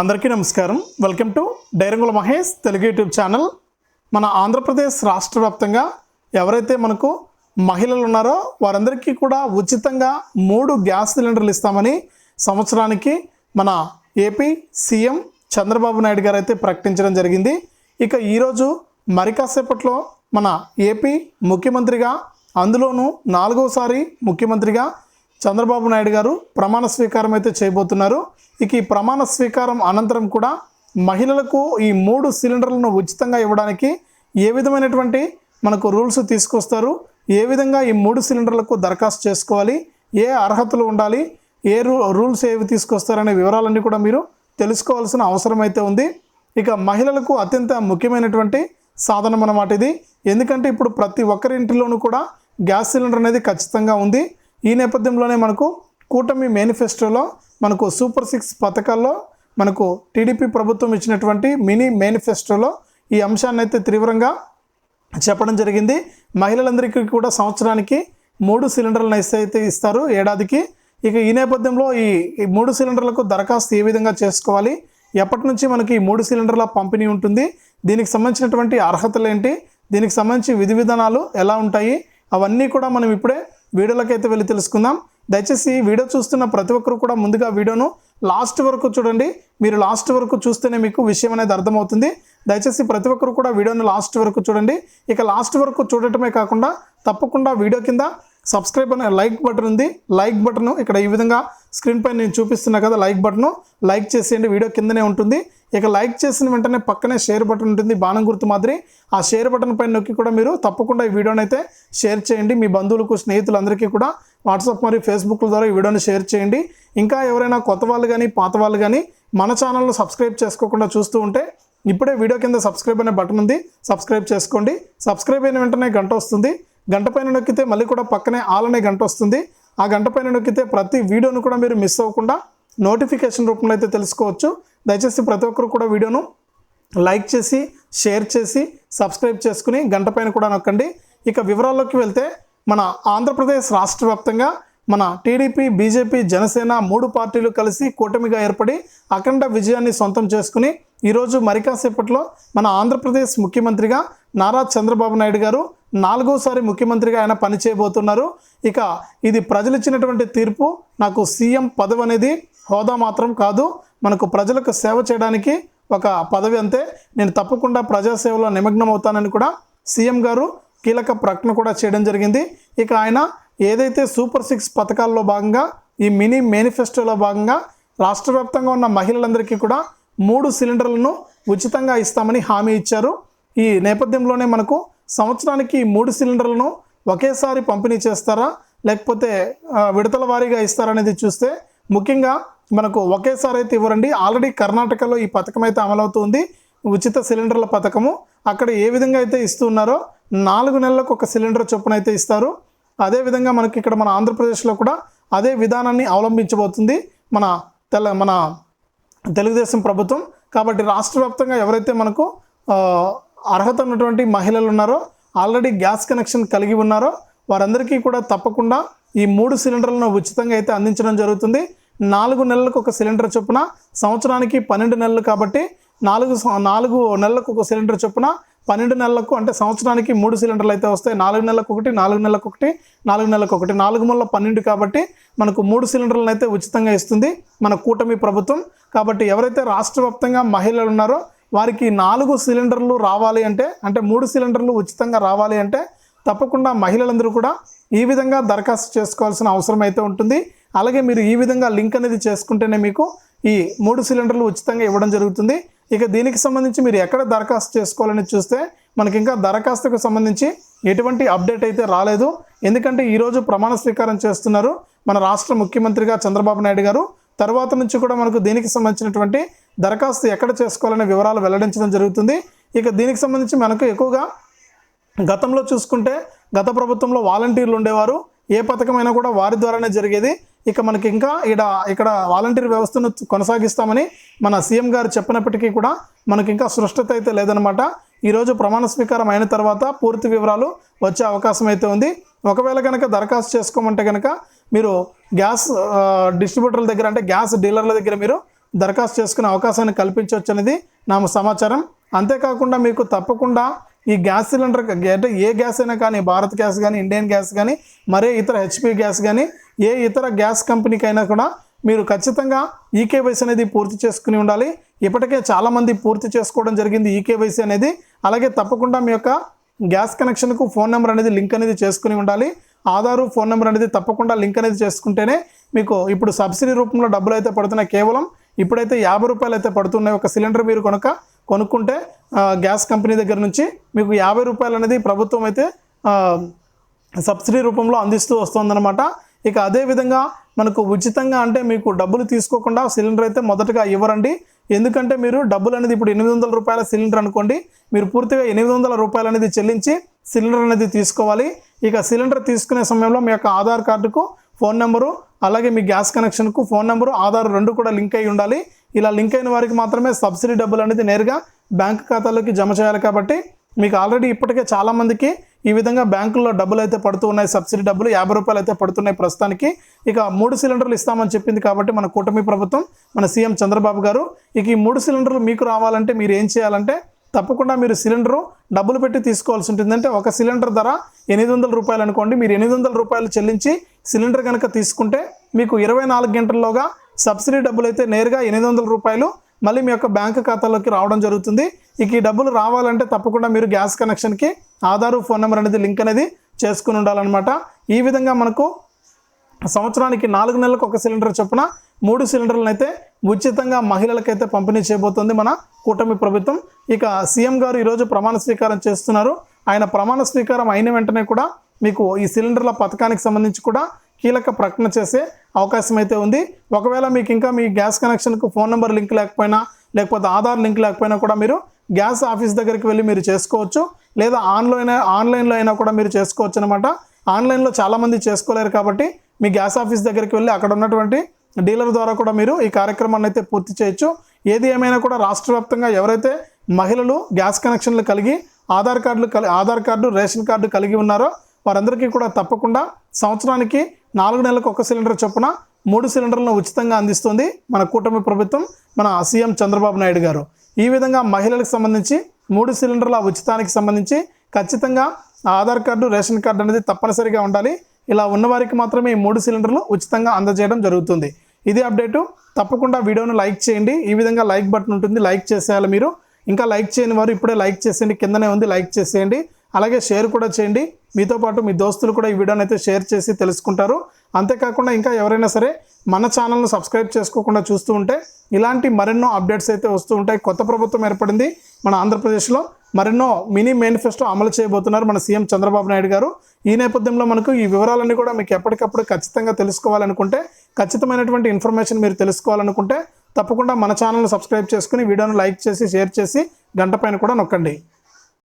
అందరికీ నమస్కారం. Welcome to డైరంగుల మహేష్ తెలుగు యూట్యూబ్ ఛానల్. మన ఆంధ్రప్రదేశ్ రాష్ట్ర వ్యాప్తంగా ఎవరైతే మనకు మహిళలు ఉన్నారో వారందరికీ కూడా ఉచితంగా మూడు గ్యాస్ సిలిండర్లు ఇస్తామని సంవత్సరానికి మన ఏపీ సీఎం చంద్రబాబు నాయుడు గారు అయితే ప్రకటించడం జరిగింది. ఇక ఈరోజు మరి కాసేపట్లో మన ఏపీ ముఖ్యమంత్రిగా అందులోనూ నాలుగోసారి ముఖ్యమంత్రిగా చంద్రబాబు నాయుడు గారు ప్రమాణ స్వీకారం అయితే చేయబోతున్నారు. ఇక ఈ ప్రమాణ స్వీకారం అనంతరం కూడా మహిళలకు ఈ మూడు సిలిండర్లను ఉచితంగా ఇవ్వడానికి ఏ విధమైనటువంటి మనకు రూల్స్ తీసుకొస్తారు? ఏ విధంగా ఈ మూడు సిలిండర్లకు దరఖాస్తు చేసుకోవాలి? ఏ అర్హతలు ఉండాలి? ఏ రూ రూల్స్ ఏవి తీసుకొస్తారనే వివరాలన్నీ కూడా మీరు తెలుసుకోవాల్సిన అవసరం అయితే ఉంది. ఇక మహిళలకు అత్యంత ముఖ్యమైనటువంటి సాధనం అన్నమాట ఇది. ఎందుకంటే ఇప్పుడు ప్రతి ఒక్కరింటిలోనూ కూడా గ్యాస్ సిలిండర్ అనేది ఖచ్చితంగా ఉంది. ఈ నేపథ్యంలోనే మనకు కూటమి మేనిఫెస్టోలో మనకు సూపర్ సిక్స్ పథకాల్లో మనకు టీడీపీ ప్రభుత్వం ఇచ్చినటువంటి మినీ మేనిఫెస్టోలో ఈ అంశాన్ని అయితే తీవ్రంగా చెప్పడం జరిగింది. మహిళలందరికీ కూడా సంవత్సరానికి మూడు సిలిండర్లను ఇస్తే అయితే ఇస్తారు ఏడాదికి. ఇక ఈ నేపథ్యంలో ఈ ఈ మూడు సిలిండర్లకు దరఖాస్తు ఏ విధంగా చేసుకోవాలి? ఎప్పటి నుంచి మనకి ఈ మూడు సిలిండర్ల పంపిణీ ఉంటుంది? దీనికి సంబంధించినటువంటి అర్హతలు ఏంటి? దీనికి సంబంధించి విధి విధానాలు ఎలా ఉంటాయి? అవన్నీ కూడా మనం ఇప్పుడే వీడియోలకైతే వెళ్ళి తెలుసుకుందాం. దయచేసి వీడియో చూస్తున్న ప్రతి ఒక్కరు కూడా ముందుగా వీడియోను లాస్ట్ వరకు చూడండి. మీరు లాస్ట్ వరకు చూస్తేనే మీకు విషయం అనేది అర్థమవుతుంది. దయచేసి ప్రతి ఒక్కరు కూడా వీడియోను లాస్ట్ వరకు చూడండి. ఇక లాస్ట్ వరకు చూడటమే కాకుండా తప్పకుండా వీడియో కింద సబ్స్క్రైబ్ అనే లైక్ బటన్ ఉంది. లైక్ బటన్ ఇక్కడ ఈ విధంగా స్క్రీన్ పైన నేను చూపిస్తున్నా కదా లైక్ బటన్. లైక్ చేసేయండి. వీడియో కిందనే ఉంటుంది. ఇక లైక్ చేసిన వెంటనే పక్కనే షేర్ బటన్ ఉంటుంది బాణం గుర్తు మాదిరి. ఆ షేర్ బటన్ పైన నొక్కి కూడా మీరు తప్పకుండా ఈ వీడియోని అయితే షేర్ చేయండి. మీ బంధువులకు స్నేహితులందరికీ కూడా వాట్సాప్ మరియు ఫేస్బుక్ ద్వారా ఈ వీడియోని షేర్ చేయండి. ఇంకా ఎవరైనా కొత్త వాళ్ళు కానీ పాత వాళ్ళు కానీ మన ఛానల్ను సబ్స్క్రైబ్ చేసుకోకుండా చూస్తూ ఉంటే ఇప్పుడే వీడియో కింద సబ్స్క్రైబ్ అనే బటన్ ఉంది. సబ్స్క్రైబ్ చేసుకోండి. సబ్స్క్రైబ్ అయిన వెంటనే గంట వస్తుంది. గంట పైన నొక్కితే మళ్ళీ కూడా పక్కనే ఆల్ అనే గంట వస్తుంది. ఆ గంట పైన నొక్కితే ప్రతి వీడియోను కూడా మీరు మిస్ అవ్వకుండా నోటిఫికేషన్ రూపంలో అయితే తెలుసుకోవచ్చు. దయచేసి ప్రతి ఒక్కరు కూడా వీడియోను లైక్ చేసి షేర్ చేసి సబ్స్క్రైబ్ చేసుకుని గంట పైన కూడా నొక్కండి. ఇక వివరాల్లోకి వెళ్తే మన ఆంధ్రప్రదేశ్ రాష్ట్ర వ్యాప్తంగా మన టీడీపీ బీజేపీ జనసేన మూడు పార్టీలు కలిసి కూటమిగా ఏర్పడి అఖండ విజయాన్ని సొంతం చేసుకుని ఈరోజు మరికాసేపట్లో మన ఆంధ్రప్రదేశ్ ముఖ్యమంత్రిగా నారా చంద్రబాబు నాయుడు గారు నాలుగోసారి ముఖ్యమంత్రిగా ఆయన పనిచేయబోతున్నారు. ఇక ఇది ప్రజలు ఇచ్చినటువంటి తీర్పు. నాకు సీఎం పదవి అనేది హోదా మాత్రం కాదు మనకు ప్రజలకు సేవ చేయడానికి ఒక పదవి అంతే. నేను తప్పకుండా ప్రజాసేవలో నిమగ్నం అవుతానని కూడా సీఎం గారు కీలక ప్రకటన కూడా చేయడం జరిగింది. ఇక ఆయన ఏదైతే సూపర్ సిక్స్ పథకాల్లో భాగంగా ఈ మినీ మేనిఫెస్టోలో భాగంగా రాష్ట్ర వ్యాప్తంగా ఉన్న మహిళలందరికీ కూడా మూడు సిలిండర్లను ఉచితంగా ఇస్తామని హామీ ఇచ్చారు. ఈ నేపథ్యంలోనే మనకు సంవత్సరానికి ఈ మూడు సిలిండర్లను ఒకేసారి పంపిణీ చేస్తారా లేకపోతే విడతల వారీగా ఇస్తారనేది చూస్తే ముఖ్యంగా మనకు ఒకేసారి అయితే ఇవ్వరండి. ఆల్రెడీ కర్ణాటకలో ఈ పథకం అయితే అమలవుతుంది. ఉచిత సిలిండర్ల పథకము. అక్కడ ఏ విధంగా అయితే ఇస్తున్నారో నాలుగు నెలలకు ఒక సిలిండర్ చొప్పున అయితే ఇస్తారు. అదేవిధంగా మనకి ఇక్కడ మన ఆంధ్రప్రదేశ్లో కూడా అదే విధానాన్ని అవలంబించబోతుంది మన తెల మన తెలుగుదేశం ప్రభుత్వం. కాబట్టి రాష్ట్ర వ్యాప్తంగా ఎవరైతే మనకు అర్హత ఉన్నటువంటి మహిళలు ఉన్నారో ఆల్రెడీ గ్యాస్ కనెక్షన్ కలిగి ఉన్నారో వారందరికీ కూడా తప్పకుండా ఈ మూడు సిలిండర్లను ఉచితంగా అయితే అందించడం జరుగుతుంది. నాలుగు నెలలకు ఒక సిలిండర్ చొప్పున సంవత్సరానికి పన్నెండు నెలలు కాబట్టి నాలుగు నాలుగు నెలలకు ఒక సిలిండర్ చొప్పున పన్నెండు నెలలకు అంటే సంవత్సరానికి మూడు సిలిండర్లు అయితే వస్తాయి. నాలుగు నెలలకు ఒకటి నాలుగు నెలలకు ఒకటి నాలుగు నెలలకు ఒకటి. నాలుగు మూల పన్నెండు కాబట్టి మనకు మూడు సిలిండర్లను అయితే ఉచితంగా ఇస్తుంది మన కూటమి ప్రభుత్వం. కాబట్టి ఎవరైతే రాష్ట్ర వ్యాప్తంగా మహిళలు ఉన్నారో వారికి నాలుగు సిలిండర్లు రావాలి అంటే అంటే మూడు సిలిండర్లు ఉచితంగా రావాలి అంటే తప్పకుండా మహిళలందరూ కూడా ఈ విధంగా దరఖాస్తు చేసుకోవాల్సిన అవసరం అయితే ఉంటుంది. అలాగే మీరు ఈ విధంగా లింక్ అనేది చేసుకుంటేనే మీకు ఈ మూడు సిలిండర్లు ఉచితంగా ఇవ్వడం జరుగుతుంది. ఇక దీనికి సంబంధించి మీరు ఎక్కడ దరఖాస్తు చేసుకోవాలని చూస్తే మనకి ఇంకా దరఖాస్తుకు సంబంధించి ఎటువంటి అప్డేట్ అయితే రాలేదు. ఎందుకంటే ఈరోజు ప్రమాణ స్వీకారం చేస్తున్నారు మన రాష్ట్ర ముఖ్యమంత్రిగా చంద్రబాబు నాయుడు గారు. తర్వాత నుంచి కూడా మనకు దీనికి సంబంధించినటువంటి దరఖాస్తు ఎక్కడ చేసుకోవాలనే వివరాలు వెల్లడించడం జరుగుతుంది. ఇక దీనికి సంబంధించి మనకు ఎక్కువగా గతంలో చూసుకుంటే గత ప్రభుత్వంలో వాలంటీర్లు ఉండేవారు. ఏ పథకమైనా కూడా వారి ద్వారానే జరిగేది. ఇక మనకి ఇంకా ఇక్కడ ఇక్కడ వాలంటీర్ వ్యవస్థను కొనసాగిస్తామని మన సీఎం గారు చెప్పినప్పటికీ కూడా మనకి ఇంకా స్పష్టత అయితే లేదనమాట ఈరోజు ప్రమాణ స్వీకారం అయిన తర్వాత పూర్తి వివరాలు వచ్చే అవకాశం అయితే ఉంది. ఒకవేళ కనుక దరఖాస్తు చేసుకోమంటే కనుక మీరు గ్యాస్ డిస్ట్రిబ్యూటర్ల దగ్గర అంటే గ్యాస్ డీలర్ల దగ్గర మీరు దరఖాస్తు చేసుకునే అవకాశాన్ని కల్పించవచ్చు అనేది నా సమాచారం. అంతేకాకుండా మీకు తప్పకుండా ఈ గ్యాస్ సిలిండర్ అంటే ఏ గ్యాస్ అయినా కానీ భారత్ గ్యాస్ కానీ ఇండియన్ గ్యాస్ కానీ మరే ఇతర హెచ్పి గ్యాస్ కానీ ఏ ఇతర గ్యాస్ కంపెనీకి అయినా కూడా మీరు ఖచ్చితంగా ఈకేవైసీ అనేది పూర్తి చేసుకుని ఉండాలి. ఇప్పటికే చాలామంది పూర్తి చేసుకోవడం జరిగింది ఈకేవైసీ అనేది. అలాగే తప్పకుండా మీ యొక్క గ్యాస్ కనెక్షన్కు ఫోన్ నెంబర్ అనేది లింక్ అనేది చేసుకుని ఉండాలి. ఆధారు ఫోన్ నెంబర్ అనేది తప్పకుండా లింక్ అనేది చేసుకుంటేనే మీకు ఇప్పుడు సబ్సిడీ రూపంలో డబ్బులు అయితే పడుతున్నాయి కేవలం. ఇప్పుడైతే యాభై రూపాయలు అయితే పడుతున్నాయి ఒక సిలిండర్ మీరు కనుక కొనుక్కుంటే గ్యాస్ కంపెనీ దగ్గర నుంచి మీకు యాభై రూపాయలు అనేది ప్రభుత్వం అయితే సబ్సిడీ రూపంలో అందిస్తూ వస్తుందన్నమాట. ఇక అదే విధంగా మనకు ఉచితంగా అంటే మీకు డబ్బులు తీసుకోకుండా సిలిండర్ అయితే మొదటగా ఇవ్వరండి. ఎందుకంటే మీరు డబ్బులు అనేది ఇప్పుడు ఎనిమిది వందల రూపాయల సిలిండర్ అనుకోండి మీరు పూర్తిగా ఎనిమిది వందల రూపాయలు అనేది చెల్లించి సిలిండర్ అనేది తీసుకోవాలి. ఇక సిలిండర్ తీసుకునే సమయంలో మీ యొక్క ఆధార్ కార్డుకు ఫోన్ నెంబరు అలాగే మీ గ్యాస్ కనెక్షన్కు ఫోన్ నెంబరు ఆధార్ రెండు కూడా లింక్ అయి ఉండాలి. ఇలా లింక్ అయిన వారికి మాత్రమే సబ్సిడీ డబ్బులు అనేది నేరుగా బ్యాంక్ ఖాతాలోకి జమ చేయాలి కాబట్టి మీకు ఆల్రెడీ ఇప్పటికే చాలామందికి ఈ విధంగా బ్యాంకుల్లో డబ్బులు అయితే పడుతూ ఉన్నాయి సబ్సిడీ డబ్బులు యాభై రూపాయలు అయితే పడుతున్నాయి ప్రస్తుతానికి. ఇక మూడు సిలిండర్లు ఇస్తామని చెప్పింది కాబట్టి మన కూటమి ప్రభుత్వం మన సీఎం చంద్రబాబు గారు. ఇక ఈ మూడు సిలిండర్లు మీకు రావాలంటే మీరు ఏం చేయాలంటే తప్పకుండా మీరు సిలిండరు డబ్బులు పెట్టి తీసుకోవాల్సి ఉంటుంది. అంటే ఒక సిలిండర్ ధర ఎనిమిది వందల రూపాయలు అనుకోండి. మీరు ఎనిమిది వందల రూపాయలు చెల్లించి సిలిండర్ కనుక తీసుకుంటే మీకు ఇరవై నాలుగు గంటల్లోగా సబ్సిడీ డబ్బులు అయితే నేరుగా ఎనిమిది వందల రూపాయలు మళ్ళీ మీ యొక్క బ్యాంక్ ఖాతాలోకి రావడం జరుగుతుంది. ఇక ఈ డబ్బులు రావాలంటే తప్పకుండా మీరు గ్యాస్ కనెక్షన్కి ఆధారు ఫోన్ నెంబర్ అనేది లింక్ అనేది చేసుకుని ఉండాలన్నమాట. ఈ విధంగా మనకు సంవత్సరానికి నాలుగు నెలలకు ఒక సిలిండర్ చొప్పున మూడు సిలిండర్లను అయితే ఉచితంగా మహిళలకైతే పంపిణీ చేయబోతోంది మన కూటమి ప్రభుత్వం. ఇక సీఎం గారు ఈరోజు ప్రమాణ స్వీకారం చేస్తున్నారు. ఆయన ప్రమాణ స్వీకారం అయిన వెంటనే కూడా మీకు ఈ సిలిండర్ల పథకానికి సంబంధించి కూడా కీలక ప్రకటన చేసే అవకాశం అయితే ఉంది. ఒకవేళ మీకు ఇంకా మీ గ్యాస్ కనెక్షన్కు ఫోన్ నెంబర్ లింక్ లేకపోయినా లేకపోతే ఆధార్ లింక్ లేకపోయినా కూడా మీరు గ్యాస్ ఆఫీస్ దగ్గరికి వెళ్ళి మీరు చేసుకోవచ్చు. లేదా ఆన్లైన్ ఆన్లైన్లో అయినా కూడా మీరు చేసుకోవచ్చు అనమాట ఆన్లైన్లో చాలామంది చేసుకోలేరు కాబట్టి మీ గ్యాస్ ఆఫీస్ దగ్గరికి వెళ్ళి అక్కడ ఉన్నటువంటి డీలర్ ద్వారా కూడా మీరు ఈ కార్యక్రమాన్ని అయితే పూర్తి చేయొచ్చు. ఏది ఏమైనా కూడా రాష్ట్ర వ్యాప్తంగా ఎవరైతే మహిళలు గ్యాస్ కనెక్షన్లు కలిగి ఆధార్ కార్డులు కలి ఆధార్ కార్డు రేషన్ కార్డు కలిగి ఉన్నారో వారందరికీ కూడా తప్పకుండా సంవత్సరానికి నాలుగు నెలలకు ఒక సిలిండర్ చొప్పున మూడు సిలిండర్లను ఉచితంగా అందిస్తుంది మన కూటమి ప్రభుత్వం మన సీఎం చంద్రబాబు నాయుడు గారు. ఈ విధంగా మహిళలకు సంబంధించి మూడు సిలిండర్ల ఉచితానికి సంబంధించి ఖచ్చితంగా ఆధార్ కార్డు రేషన్ కార్డు అనేది తప్పనిసరిగా ఉండాలి. ఇలా ఉన్నవారికి మాత్రమే ఈ మూడు సిలిండర్లు ఉచితంగా అందజేయడం జరుగుతుంది. ఇది అప్డేటు. తప్పకుండా వీడియోను లైక్ చేయండి. ఈ విధంగా లైక్ బటన్ ఉంటుంది. లైక్ చేసేయాలి మీరు. ఇంకా లైక్ చేయని వారు ఇప్పుడే లైక్ చేసేయండి. కిందనే ఉంది. లైక్ చేసేయండి. అలాగే షేర్ కూడా చేయండి. మీతో పాటు మీ దోస్తులు కూడా ఈ వీడియోని అయితే షేర్ చేసి తెలుసుకుంటారు. అంతేకాకుండా ఇంకా ఎవరైనా సరే మన ఛానల్ను సబ్స్క్రైబ్ చేసుకోకుండా చూస్తూ ఉంటే ఇలాంటి మరెన్నో అప్డేట్స్ అయితే వస్తూ ఉంటాయి. కొత్త ప్రభుత్వం ఏర్పడింది మన ఆంధ్రప్రదేశ్లో. మరెన్నో మినీ మేనిఫెస్టో అమలు చేయబోతున్నారు మన సీఎం చంద్రబాబు నాయుడు గారు. ఈ నేపథ్యంలో మనకు ఈ వివరాలన్నీ కూడా మీకు ఎప్పటికప్పుడు ఖచ్చితంగా తెలుసుకోవాలనుకుంటే ఖచ్చితమైనటువంటి ఇన్ఫర్మేషన్ మీరు తెలుసుకోవాలనుకుంటే తప్పకుండా మన ఛానల్ని సబ్స్క్రైబ్ చేసుకుని వీడియోను లైక్ చేసి షేర్ చేసి గంట పైన కూడా నొక్కండి.